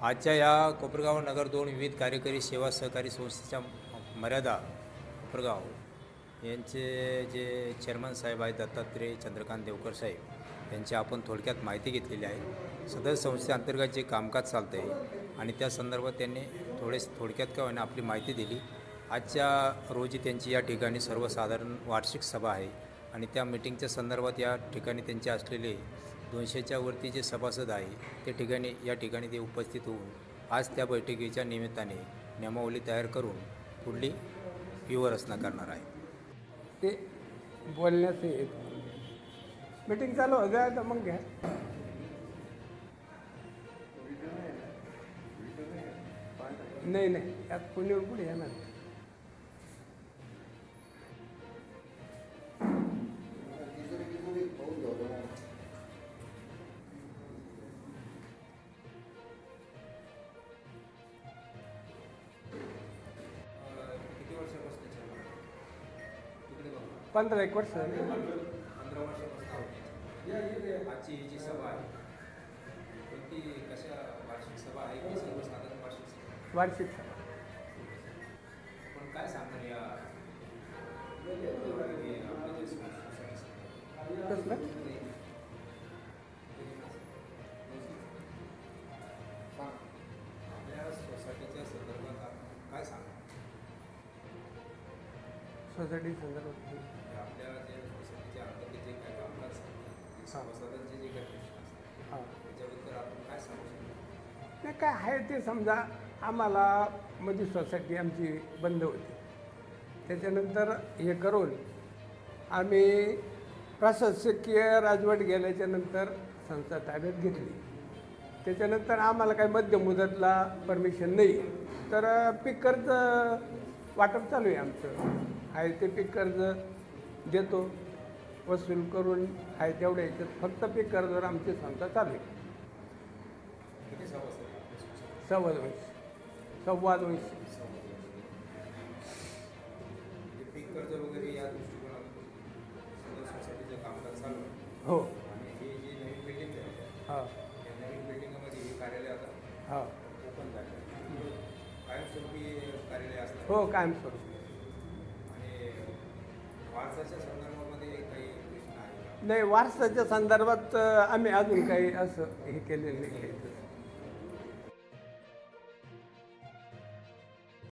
आजच्या या कोपरगाव नगर दोन विविध कार्यकारी सेवा सहकारी संस्थेच्या मर्यादा कोपरगाव यांचे जे चेअरमन साहेब आहेत दत्तात्रय चंद्रकांत देवकर साहेब यांची आपण थोडक्यात माहिती घेतलेली आहे. सदर संस्थेअंतर्गत जे कामकाज चालतं आहे आणि त्या संदर्भात त्यांनी थोडे थोडक्यात का होईना आपली माहिती दिली. आजच्या रोजी त्यांची या ठिकाणी सर्वसाधारण वार्षिक सभा आहे आणि त्या मिटिंगच्या संदर्भात या ठिकाणी त्यांचे असलेले दोनशेच्या वरती जे सभासद आहे ते ठिकाणी या ठिकाणी ते उपस्थित होऊन आज त्या बैठकीच्या निमित्ताने नियमावली तयार करून पुढली व्यूहरचना करणार आहे ते बोलण्यास येत मीटिंग चालू हो द्या तर मग घ्या. नाही नाही यात पुण्यावर पुढे येणार पंधरा एक वर्ष झाले पंधरा वर्षापासून आजची ही जी सभा आहे कोणती कशा वार्षिक सभा आहे की सर्वसाधारण वार्षिक सभा वार्षिक सभा. पण काय सांगणार या हे कसलं सोसायटी संदर्भात आपल्या जे सोसायटीच्या अंतर्गत जे काही कामकाज असतात, सभासदांचे जे काही प्रश्न असतात हां. त्याच्याबद्दल आपण काय सांगू शकतो? नाही काय आहे ते समजा आम्हाला मध्ये सोसायटी आमची बंद होती. त्याच्यानंतर हे करून आम्ही प्रशासकीय राजवट गेल्याच्यानंतर संस्था ताब्यात घेतली. त्याच्यानंतर आम्हाला काही मध्य मुदतला परमिशन नाही. तर पीक कर्ज वाटप चालू आहे आमचं. आहे ते पीक कर्ज देतो वसूल करून आहे तेवढ्या याच्यात फक्त पीक कर्जावर आमची संस्था चालू आहे? सव्वा दोनशे सव्वा दोनशे म्हणजे पीक कर्ज वगैरे या दृष्टिकोनातून सदर सोसायटीचं कामकाज चालू आहे. हो. आणि ही जी नवीन बिल्डिंग आहे हा. या नवीन बिल्डिंगमध्ये हे कार्यालय आता हा. ओपन झालं कायमस्वरूपी कार्यालय हो कायमस्वरूपी. वारसाच्या संदर्भामध्ये काही नाही वारसाच्या संदर्भात आम्ही अजून काही असं हे केलेलं नाही काही